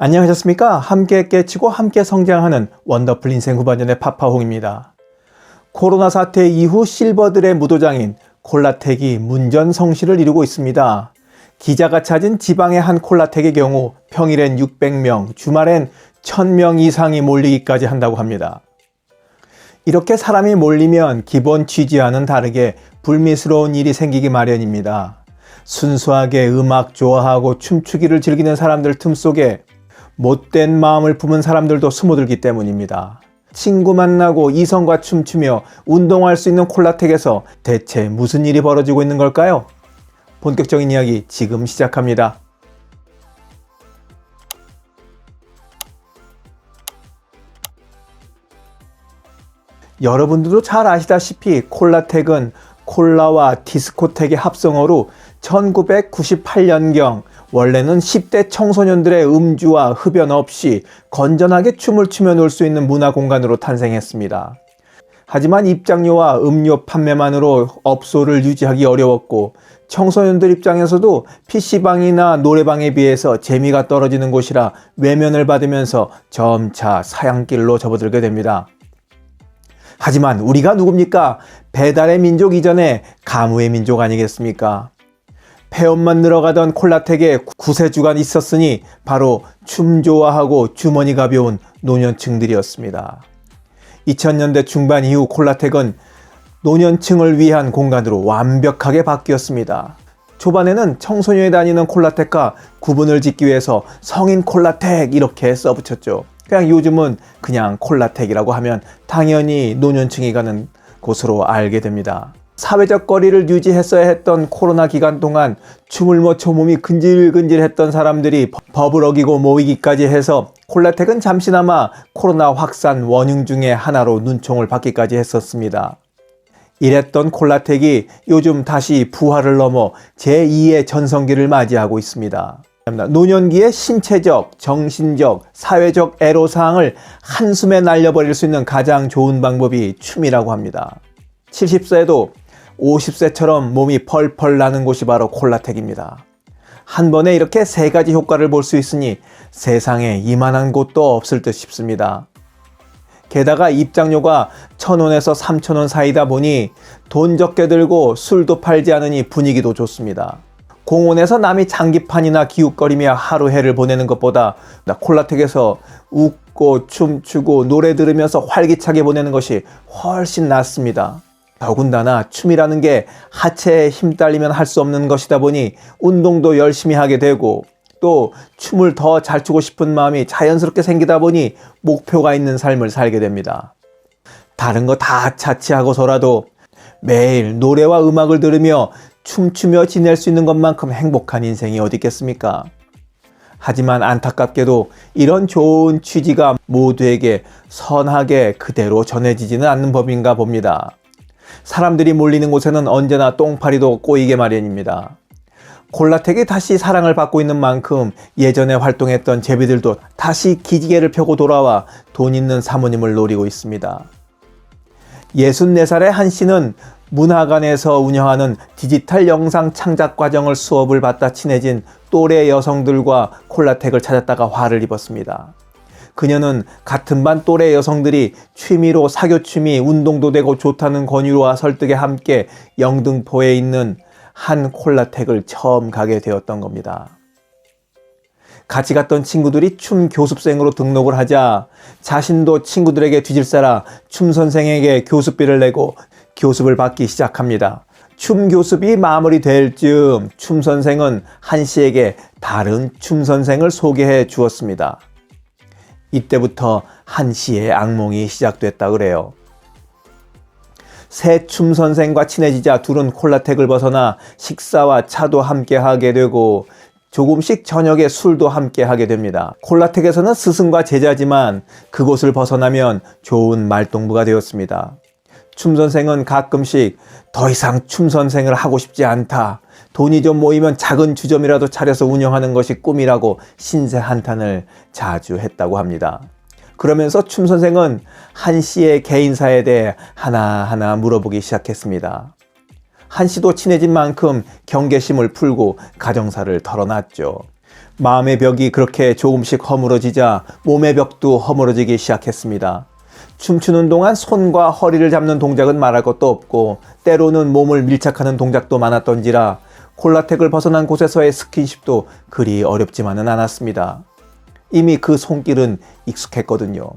안녕하셨습니까? 함께 깨치고 함께 성장하는 원더풀 인생 후반전의 파파홍입니다. 코로나 사태 이후 실버들의 무도장인 콜라텍이 문전성시를 이루고 있습니다. 기자가 찾은 지방의 한 콜라텍의 경우 평일엔 600명, 주말엔 1000명 이상이 몰리기까지 한다고 합니다. 이렇게 사람이 몰리면 기본 취지와는 다르게 불미스러운 일이 생기기 마련입니다. 순수하게 음악 좋아하고 춤추기를 즐기는 사람들 틈 속에 못된 마음을 품은 사람들도 스며들기 때문입니다. 친구 만나고 이성과 춤추며 운동할 수 있는 콜라텍에서 대체 무슨 일이 벌어지고 있는 걸까요? 본격적인 이야기 지금 시작합니다. 여러분들도 잘 아시다시피 콜라텍은 콜라와 디스코텍의 합성어로 1998년경 원래는 10대 청소년들의 음주와 흡연 없이 건전하게 춤을 추며 놀 수 있는 문화 공간으로 탄생했습니다. 하지만 입장료와 음료 판매만으로 업소를 유지하기 어려웠고 청소년들 입장에서도 PC방이나 노래방에 비해서 재미가 떨어지는 곳이라 외면을 받으면서 점차 사양길로 접어들게 됩니다. 하지만 우리가 누굽니까? 배달의 민족 이전에 가무의 민족 아니겠습니까? 폐업만 늘어가던 콜라텍에 구세주가 있었으니 바로 춤 좋아하고 주머니 가벼운 노년층들이었습니다. 2000년대 중반 이후 콜라텍은 노년층을 위한 공간으로 완벽하게 바뀌었습니다. 초반에는 청소년이 다니는 콜라텍과 구분을 짓기 위해서 성인 콜라텍 이렇게 써붙였죠. 그냥 요즘은 그냥 콜라텍이라고 하면 당연히 노년층이 가는 곳으로 알게 됩니다. 사회적 거리를 유지했어야 했던 코로나 기간 동안 춤을 못춰 몸이 근질근질했던 사람들이 법을 어기고 모이기까지 해서 콜라텍은 잠시나마 코로나 확산 원흉 중의 하나로 눈총을 받기까지 했었습니다. 이랬던 콜라텍이 요즘 다시 부활을 넘어 제2의 전성기를 맞이하고 있습니다. 노년기의 신체적, 정신적, 사회적 애로사항을 한숨에 날려버릴 수 있는 가장 좋은 방법이 춤이라고 합니다. 70세에도 50세처럼 몸이 펄펄 나는 곳이 바로 콜라텍입니다. 한 번에 이렇게 세 가지 효과를 볼 수 있으니 세상에 이만한 곳도 없을 듯 싶습니다. 게다가 입장료가 천원에서 삼천원 사이다 보니 돈 적게 들고 술도 팔지 않으니 분위기도 좋습니다. 공원에서 남이 장기판이나 기웃거리며 하루 해를 보내는 것보다 콜라텍에서 웃고 춤추고 노래 들으면서 활기차게 보내는 것이 훨씬 낫습니다. 더군다나 춤이라는 게 하체에 힘 딸리면 할 수 없는 것이다 보니 운동도 열심히 하게 되고 또 춤을 더 잘 추고 싶은 마음이 자연스럽게 생기다 보니 목표가 있는 삶을 살게 됩니다. 다른 거 다 차치하고서라도 매일 노래와 음악을 들으며 춤추며 지낼 수 있는 것만큼 행복한 인생이 어디 있겠습니까? 하지만 안타깝게도 이런 좋은 취지가 모두에게 선하게 그대로 전해지지는 않는 법인가 봅니다. 사람들이 몰리는 곳에는 언제나 똥파리도 꼬이게 마련입니다. 콜라텍이 다시 사랑을 받고 있는 만큼 예전에 활동했던 제비들도 다시 기지개를 펴고 돌아와 돈 있는 사모님을 노리고 있습니다. 64살의 한 씨는 문화관에서 운영하는 디지털 영상 창작 과정을 수업을 받다 친해진 또래 여성들과 콜라텍을 찾았다가 화를 입었습니다. 그녀는 같은 반 또래 여성들이 취미로 사교춤이 운동도 되고 좋다는 권유와 설득에 함께 영등포에 있는 한 콜라텍을 처음 가게 되었던 겁니다. 같이 갔던 친구들이 춤 교습생으로 등록을 하자 자신도 친구들에게 뒤질싸라 춤 선생에게 교습비를 내고 교습을 받기 시작합니다. 춤 교습이 마무리될 즈음 춤 선생은 한 씨에게 다른 춤 선생을 소개해 주었습니다. 이때부터 한 씨의 악몽이 시작됐다 그래요. 새 춤 선생과 친해지자 둘은 콜라텍을 벗어나 식사와 차도 함께 하게 되고 조금씩 저녁에 술도 함께 하게 됩니다. 콜라텍에서는 스승과 제자지만 그곳을 벗어나면 좋은 말동무가 되었습니다. 춤 선생은 가끔씩 더 이상 춤 선생을 하고 싶지 않다. 돈이 좀 모이면 작은 주점이라도 차려서 운영하는 것이 꿈이라고 신세 한탄을 자주 했다고 합니다. 그러면서 춤 선생은 한 씨의 개인사에 대해 하나하나 물어보기 시작했습니다. 한 씨도 친해진 만큼 경계심을 풀고 가정사를 털어놨죠. 마음의 벽이 그렇게 조금씩 허물어지자 몸의 벽도 허물어지기 시작했습니다. 춤추는 동안 손과 허리를 잡는 동작은 말할 것도 없고 때로는 몸을 밀착하는 동작도 많았던지라 콜라텍을 벗어난 곳에서의 스킨십도 그리 어렵지만은 않았습니다. 이미 그 손길은 익숙했거든요.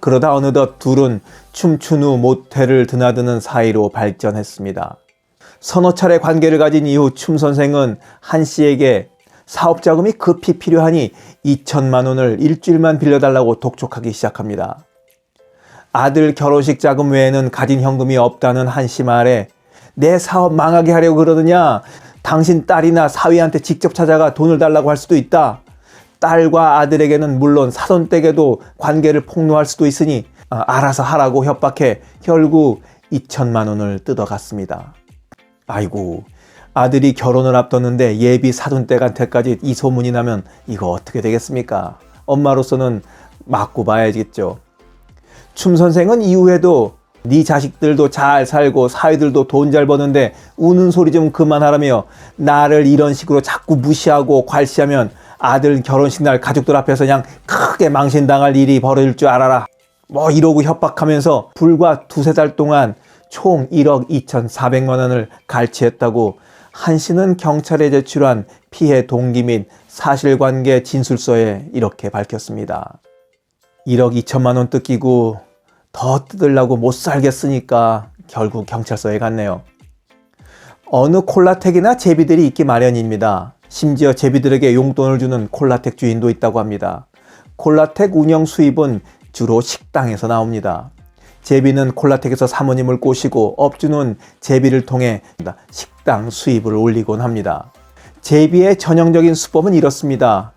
그러다 어느덧 둘은 춤춘 후 모텔을 드나드는 사이로 발전했습니다. 서너 차례 관계를 가진 이후 춤 선생은 한 씨에게 사업 자금이 급히 필요하니 2천만 원을 일주일만 빌려달라고 독촉하기 시작합니다. 아들 결혼식 자금 외에는 가진 현금이 없다는 한 씨 말에 내 사업 망하게 하려고 그러느냐? 당신 딸이나 사위한테 직접 찾아가 돈을 달라고 할 수도 있다. 딸과 아들에게는 물론 사돈댁에도 관계를 폭로할 수도 있으니 아, 알아서 하라고 협박해 결국 2천만 원을 뜯어갔습니다. 아이고 아들이 결혼을 앞뒀는데 예비 사돈댁한테까지 이 소문이 나면 이거 어떻게 되겠습니까? 엄마로서는 맞고 봐야겠죠. 춤 선생은 이후에도 네 자식들도 잘 살고 사위들도 돈 잘 버는데 우는 소리 좀 그만하라며 나를 이런 식으로 자꾸 무시하고 괄시하면 아들 결혼식 날 가족들 앞에서 그냥 크게 망신당할 일이 벌어질 줄 알아라. 뭐 이러고 협박하면서 불과 두세 달 동안 총 1억 2,400만 원을 갈취했다고 한 씨는 경찰에 제출한 피해 동기 및 사실관계 진술서에 이렇게 밝혔습니다. 1억 2천만 원 뜯기고 더 뜯으려고 못 살겠으니까 결국 경찰서에 갔네요. 어느 콜라텍이나 제비들이 있기 마련입니다. 심지어 제비들에게 용돈을 주는 콜라텍 주인도 있다고 합니다. 콜라텍 운영 수입은 주로 식당에서 나옵니다. 제비는 콜라텍에서 사모님을 꼬시고 업주는 제비를 통해 식당 수입을 올리곤 합니다. 제비의 전형적인 수법은 이렇습니다.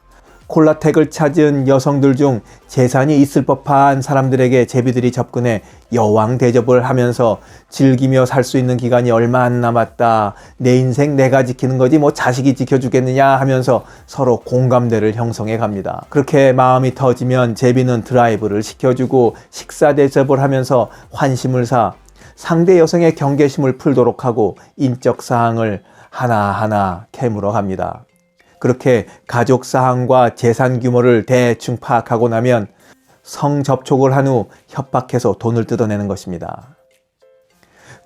콜라텍을 찾은 여성들 중 재산이 있을 법한 사람들에게 제비들이 접근해 여왕 대접을 하면서 즐기며 살 수 있는 기간이 얼마 안 남았다. 내 인생 내가 지키는 거지 뭐 자식이 지켜주겠느냐 하면서 서로 공감대를 형성해 갑니다. 그렇게 마음이 터지면 제비는 드라이브를 시켜주고 식사 대접을 하면서 환심을 사 상대 여성의 경계심을 풀도록 하고 인적 사항을 하나하나 캐물어 갑니다. 그렇게 가족 사항과 재산 규모를 대충 파악하고 나면 성접촉을 한 후 협박해서 돈을 뜯어내는 것입니다.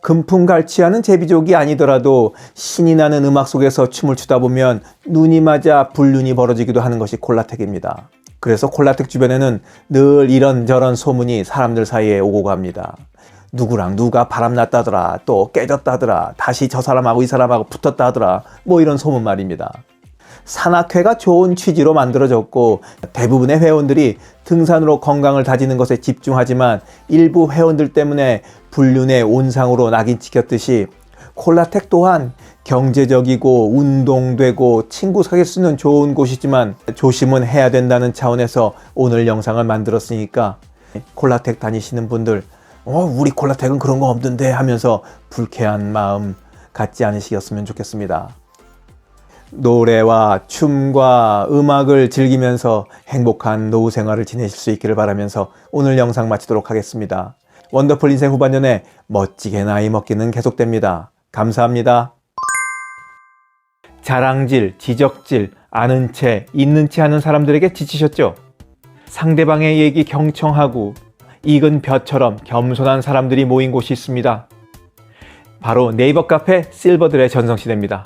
금품갈취하는 제비족이 아니더라도 신이 나는 음악 속에서 춤을 추다 보면 눈이 맞아 불륜이 벌어지기도 하는 것이 콜라텍입니다. 그래서 콜라텍 주변에는 늘 이런저런 소문이 사람들 사이에 오고 갑니다. 누구랑 누가 바람났다더라, 또 깨졌다더라, 다시 저 사람하고 이 사람하고 붙었다더라, 뭐 이런 소문 말입니다. 산악회가 좋은 취지로 만들어졌고 대부분의 회원들이 등산으로 건강을 다지는 것에 집중하지만 일부 회원들 때문에 불륜의 온상으로 낙인 찍혔듯이 콜라텍 또한 경제적이고 운동되고 친구 사귈 수 있는 좋은 곳이지만 조심은 해야 된다는 차원에서 오늘 영상을 만들었으니까 콜라텍 다니시는 분들 어 우리 콜라텍은 그런 거 없던데 하면서 불쾌한 마음 갖지 않으시겠으면 좋겠습니다. 노래와 춤과 음악을 즐기면서 행복한 노후 생활을 지내실 수 있기를 바라면서 오늘 영상 마치도록 하겠습니다. 원더풀 인생 후반년에 멋지게 나이 먹기는 계속됩니다. 감사합니다. 자랑질, 지적질, 아는 채, 있는 채 하는 사람들에게 지치셨죠? 상대방의 얘기 경청하고 익은 벼처럼 겸손한 사람들이 모인 곳이 있습니다. 바로 네이버 카페 실버들의 전성시대입니다.